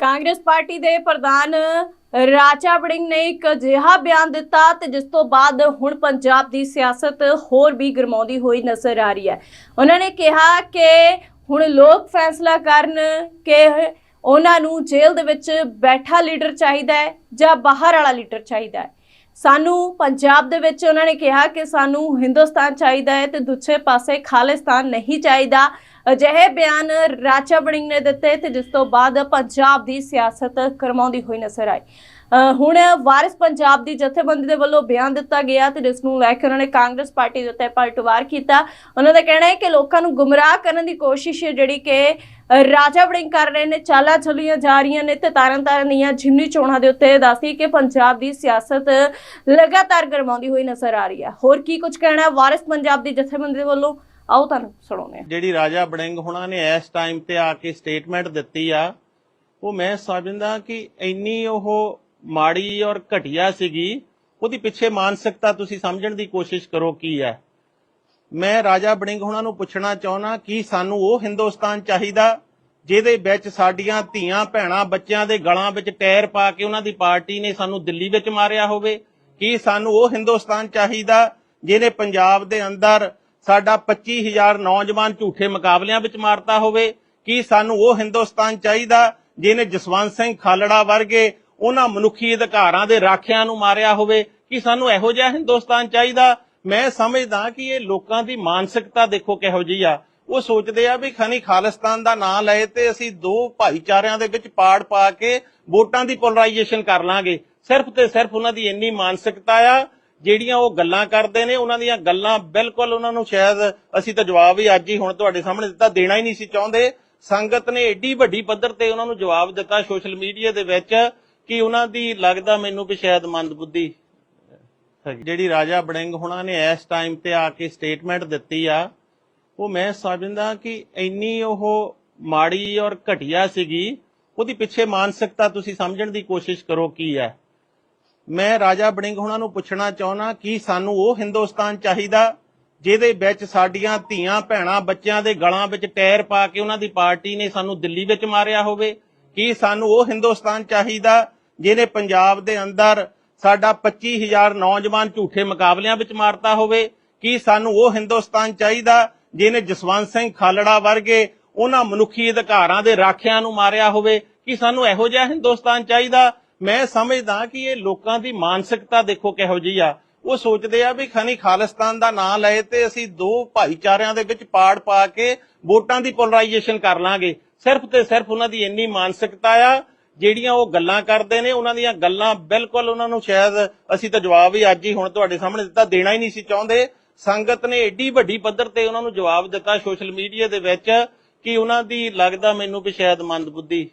Congress party ਦੇ ਪ੍ਰਧਾਨ ਰਾਜਾ ਵੜਿੰਗ ਨੇ ਇੱਕ ਅਜਿਹਾ ਬਿਆਨ ਦਿੱਤਾ ਤੇ ਜਿਸ ਤੋਂ ਬਾਅਦ ਹੁਣ ਪੰਜਾਬ ਦੀ ਸਿਆਸਤ ਹੋਰ ਵੀ ਗਰਮਾਉਂਦੀ ਹੋਈ ਨਜ਼ਰ ਆ ਰਹੀ ਹੈ। ਉਹਨਾਂ ਨੇ ਕਿਹਾ ਕਿ ਹੁਣ ਲੋਕ ਫੈਸਲਾ ਕਰਨ ਕਿ ਉਹਨਾਂ ਨੂੰ ਜੇਲ੍ਹ ਦੇ ਵਿੱਚ ਬੈਠਾ ਲੀਡਰ ਚਾਹੀਦਾ ਹੈ ਜਾਂ ਬਾਹਰ ਵਾਲਾ ਲੀਡਰ ਚਾਹੀਦਾ ਹੈ। ਸਾਨੂੰ ਪੰਜਾਬ ਦੇ ਵਿੱਚ ਉਹਨਾਂ ਨੇ ਕਿਹਾ ਕਿ ਸਾਨੂੰ ਹਿੰਦੁਸਤਾਨ ਚਾਹੀਦਾ ਹੈ ਤੇ ਦੂਜੇ ਪਾਸੇ ਖਾਲਿਸਤਾਨ ਨਹੀਂ ਚਾਹੀਦਾ। ਅਜਿਹੇ ਬਿਆਨ ਰਾਜਾ ਵੜਿੰਗ ਨੇ ਦਿੱਤੇ ਤੇ ਜਿਸ ਤੋਂ ਬਾਅਦ ਪੰਜਾਬ ਦੀ ਸਿਆਸਤ ਕਰਮਾਉਂਦੀ ਹੋਈ ਨਜ਼ਰ ਆਈ। ਹੁਣ ਵਾਰਿਸ ਪੰਜਾਬ ਦੀ ਜਥੇਬੰਦੀ ਦੇ ਵੱਲੋਂ ਬਿਆਨ ਦਿੱਤਾ ਗਿਆ ਤੇ ਜਿਸ ਨੂੰ ਲੈ ਕੇ ਉਹਨਾਂ ਨੇ ਕਾਂਗਰਸ ਪਾਰਟੀ ਦੇ ਉੱਤੇ ਪਲਟਵਾਰ ਕੀਤਾ। ਉਹਨਾਂ ਦਾ ਕਹਿਣਾ ਹੈ ਕਿ ਲੋਕਾਂ ਨੂੰ ਗੁੰਮਰਾਹ ਕਰਨ ਦੀ ਕੋਸ਼ਿਸ਼ ਹੈ ਜਿਹੜੀ ਕਿ ਰਾਜਾ ਵੜਿੰਗ ਕਰ ਰਹੇ ਨੇ, ਚਾਲਾਂ ਚੱਲੀਆਂ ਜਾ ਰਹੀਆਂ ਨੇ ਤੇ ਤਾਰਨ ਤਾਰਨ ਦੀਆਂ ਜਿਮਨੀ ਚੋਣਾਂ ਦੇ ਉੱਤੇ ਦੱਸਦੀ ਕਿ ਪੰਜਾਬ ਦੀ ਸਿਆਸਤ ਲਗਾਤਾਰ ਗਰਮਾਉਂਦੀ ਹੋਈ ਨਜ਼ਰ ਆ ਰਹੀ ਹੈ। ਹੋਰ ਕੀ ਕੁਝ ਕਹਿਣਾ ਵਾਰਿਸ ਪੰਜਾਬ ਦੀ ਜਥੇਬੰਦੀ ਦੇ ਵੱਲੋਂ ਆਓ ਤੁਹਾਨੂੰ ਸੁਣਾਉਂਦੇ ਹਾਂ। ਜਿਹੜੀ ਰਾਜਾ ਬੜਿੰਗ ਹੁਣਾਂ ਨੇ ਇਸ ਟਾਈਮ ਤੇ ਆ ਕੇ ਸਟੇਟਮੈਂਟ ਦਿੱਤੀ ਆ, ਉਹ ਮੈਂ ਸਮਝਦਾ ਕਿ ਇੰਨੀ ਉਹ ਮਾੜੀ ਔਰ ਘਟੀਆ ਸੀਗੀ, ਉਹਦੀ ਪਿੱਛੇ ਮਾਨਸਿਕਤਾ ਤੁਸੀਂ ਸਮਝਣ ਦੀ ਕੋਸ਼ਿਸ਼ ਕਰੋ ਕੀ ਹੈ। ਮੈਂ ਰਾਜਾ ਬੜਿੰਗ ਹੁਣਾਂ ਨੂੰ ਪੁੱਛਣਾ ਚਾਹੁੰਦਾ ਕਿ ਸਾਨੂੰ ਉਹ ਹਿੰਦੁਸਤਾਨ ਚਾਹੀਦਾ ਜਿਹਦੇ ਵਿੱਚ ਸਾਡੀਆਂ ਧੀਆਂ, ਭੈਣਾਂ, ਬੱਚਿਆਂ ਦੇ ਗਲਾਂ ਵਿੱਚ ਟਾਇਰ ਪਾ ਕੇ ਉਹਨਾਂ ਦੀ ਪਾਰਟੀ ਨੇ ਸਾਨੂੰ ਦਿੱਲੀ ਵਿੱਚ ਮਾਰਿਆ ਹੋਵੇ? ਕੀ ਸਾਨੂੰ ਉਹ ਹਿੰਦੁਸਤਾਨ ਚਾਹੀਦਾ ਜਿਹਨੇ ਪੰਜਾਬ ਦੇ ਅੰਦਰ ਸਾਡਾ 25000 ਨੌਜਵਾਨ ਝੂਠੇ ਮੁਕਾਬਲਿਆਂ ਵਿੱਚ ਮਾਰਤਾ ਹੋਵੇ, ਕੀ ਸਾਨੂੰ ਉਹ ਹਿੰਦੁਸਤਾਨ ਚਾਹੀਦਾ ਜਿਹਨੇ ਜਸਵੰਤ ਸਿੰਘ ਖਾਲੜਾ ਵਰਗੇ ਉਹਨਾਂ ਮਨੁੱਖੀ ਅਧਿਕਾਰਾਂ ਦੇ ਰਾਖਿਆਂ ਨੂੰ ਮਾਰਿਆ ਹੋਵੇ? ਕਿ ਸਾਨੂੰ ਇਹੋ ਜਿਹਾ ਹਿੰਦੁਸਤਾਨ ਚਾਹੀਦਾ? ਮੈਂ ਸਮਝਦਾ ਕਿ ਇਹ ਲੋਕਾਂ ਦੀ ਮਾਨਸਿਕਤਾ ਦੇਖੋ ਕਿਹੋ ਜਿਹੀ ਆ। ਉਹ ਸੋਚਦੇ ਆ ਵੀ ਖਨੀ ਖਾਲਿਸਤਾਨ ਦਾ ਨਾਂ ਲਏ ਤੇ ਅਸੀਂ ਦੋ ਭਾਈਚਾਰਿਆਂ ਦੇ ਵਿੱਚ ਪਾੜ ਪਾ ਕੇ ਵੋਟਾਂ ਦੀ ਪੋਲਰਾਈਜੇਸ਼ਨ ਕਰ ਲਾਂਗੇ। ਸਿਰਫ ਤੇ ਸਿਰਫ ਉਹਨਾਂ ਦੀ ਇੰਨੀ ਮਾਨਸਿਕਤਾ ਆ ਜਿਹੜੀਆਂ ਉਹ ਗੱਲਾਂ ਕਰਦੇ ਨੇ, ਉਹਨਾਂ ਦੀਆਂ ਗੱਲਾਂ ਬਿਲਕੁਲ ਉਹਨਾਂ ਨੂੰ ਸ਼ਾਇਦ ਅਸੀਂ ਤਾਂ ਜਵਾਬ ਹੀ ਅੱਜ ਹੀ ਹੁਣ ਤੁਹਾਡੇ ਸਾਹਮਣੇ ਦਿੱਤਾ, ਦੇਣਾ ਹੀ ਨਹੀਂ ਸੀ ਚਾਹੁੰਦੇ। ਸੰਗਤ ਨੇ ਏਡੀ ਵੱਡੀ ਪੱਧਰ ਤੇ ਉਹਨਾਂ ਨੂੰ ਜਵਾਬ ਦਿੱਤਾ ਸੋਸ਼ਲ ਮੀਡੀਆ ਦੇ ਵਿੱਚ ਕਿ ਉਹਨਾਂ ਦੀ ਲੱਗਦਾ ਮੈਨੂੰ ਵੀ ਸ਼ਾਇਦ ਮੰਦਬੁੱਧੀ। ਜਿਹੜੀ ਰਾਜਾ ਬੜਿੰਗ ਹੁਣਾਂ ਨੇ ਇਸ ਟਾਈਮ ਤੇ ਆ ਕੇ ਸਟੇਟਮੈਂਟ ਦਿੱਤੀ ਆ, ਉਹ ਮੈਂ ਸਮਝਦਾ ਕਿ ਇੰਨੀ ਉਹ ਮਾੜੀ ਔਰ ਘਟੀਆ ਸੀਗੀ, ਉਹਦੀ ਪਿੱਛੇ ਮਾਨਸਿਕਤਾ ਤੁਸੀਂ ਸਮਝਣ ਦੀ ਕੋਸ਼ਿਸ਼ ਕਰੋ ਕੀ ਹੈ। ਮੈਂ ਰਾਜਾ ਬੜਿੰਗ ਹੁਣਾਂ ਨੂੰ ਪੁੱਛਣਾ ਚਾਹੁੰਦਾ ਕਿ ਸਾਨੂੰ ਉਹ ਹਿੰਦੁਸਤਾਨ ਚਾਹੀਦਾ ਜਿਹਦੇ ਵਿੱਚ ਸਾਡੀਆਂ ਧੀਆਂ, ਭੈਣਾਂ, ਬੱਚਿਆਂ ਦੇ ਗਲਾਂ ਵਿੱਚ ਟਾਇਰ ਪਾ ਕੇ ਉਹਨਾਂ ਦੀ ਪਾਰਟੀ ਨੇ ਸਾਨੂੰ ਦਿੱਲੀ ਵਿੱਚ ਮਾਰਿਆ ਹੋਵੇ? ਕੀ ਸਾਨੂੰ ਉਹ ਹਿੰਦੁਸਤਾਨ ਚਾਹੀਦਾ ਜਿਹਨੇ ਪੰਜਾਬ ਦੇ ਅੰਦਰ ਸਾਡਾ 25000 ਨੌਜਵਾਨ ਝੂਠੇ ਮੁਕਾਬਲਿਆਂ ਵਿੱਚ ਮਾਰਤਾ ਹੋਵੇ? ਕੀ ਸਾਨੂੰ ਉਹ ਹਿੰਦੁਸਤਾਨ ਚਾਹੀਦਾ ਜਿਹਨੇ ਜਸਵੰਤ ਸਿੰਘ ਖਾਲੜਾ ਵਰਗੇ ਉਹਨਾਂ ਮਨੁੱਖੀ ਅਧਿਕਾਰਾਂ ਦੇ ਰਾਖਿਆਂ ਨੂੰ ਮਾਰਿਆ ਹੋਵੇ? ਕੀ ਸਾਨੂੰ ਇਹੋ ਜਿਹਾ ਹਿੰਦੁਸਤਾਨ ਚਾਹੀਦਾ ਮੈਂ ਸਮਝਦਾ ਕਿ ਇਹ ਲੋਕਾਂ ਦੀ ਮਾਨਸਿਕਤਾ ਦੇਖੋ ਕਿਹੋ ਜਿਹੀ ਆ। ਉਹ ਸੋਚਦੇ ਆ ਵੀ ਖਨੀ ਖਾਲਿਸਤਾਨ ਦਾ ਨਾਂ ਲਏ ਤੇ ਅਸੀਂ ਦੋ ਭਾਈਚਾਰਿਆਂ ਦੇ ਵਿੱਚ ਪਾੜ ਪਾ ਕੇ ਵੋਟਾਂ ਦੀ ਪੋਲਰਾਈਜੇਸ਼ਨ ਕਰ ਲਾਂਗੇ। ਸਿਰਫ ਤੇ ਸਿਰਫ ਉਹਨਾਂ ਦੀ ਇੰਨੀ ਮਾਨਸਿਕਤਾ ਆ, ਜਿਹੜੀਆਂ ਉਹ ਗੱਲਾਂ ਕਰਦੇ ਨੇ, ਉਹਨਾਂ ਦੀਆਂ ਗੱਲਾਂ ਬਿਲਕੁਲ ਉਹਨਾਂ ਨੂੰ ਸ਼ਾਇਦ ਅਸੀਂ ਤਾਂ ਜਵਾਬ ਹੀ ਅੱਜ ਹੀ ਹੁਣ ਤੁਹਾਡੇ ਸਾਹਮਣੇ ਦਿੱਤਾ, ਦੇਣਾ ਹੀ ਨਹੀਂ ਸੀ ਚਾਹੁੰਦੇ। ਸੰਗਤ ਨੇ ਏਡੀ ਵੱਡੀ ਪੱਧਰ ਤੇ ਉਹਨਾਂ ਨੂੰ ਜਵਾਬ ਦਿੱਤਾ ਸੋਸ਼ਲ ਮੀਡੀਆ ਦੇ ਵਿੱਚ ਕਿ ਉਹਨਾਂ ਦੀ ਲੱਗਦਾ ਮੈਨੂੰ ਵੀ ਸ਼ਾਇਦ ਮੰਦਬੁੱਧੀ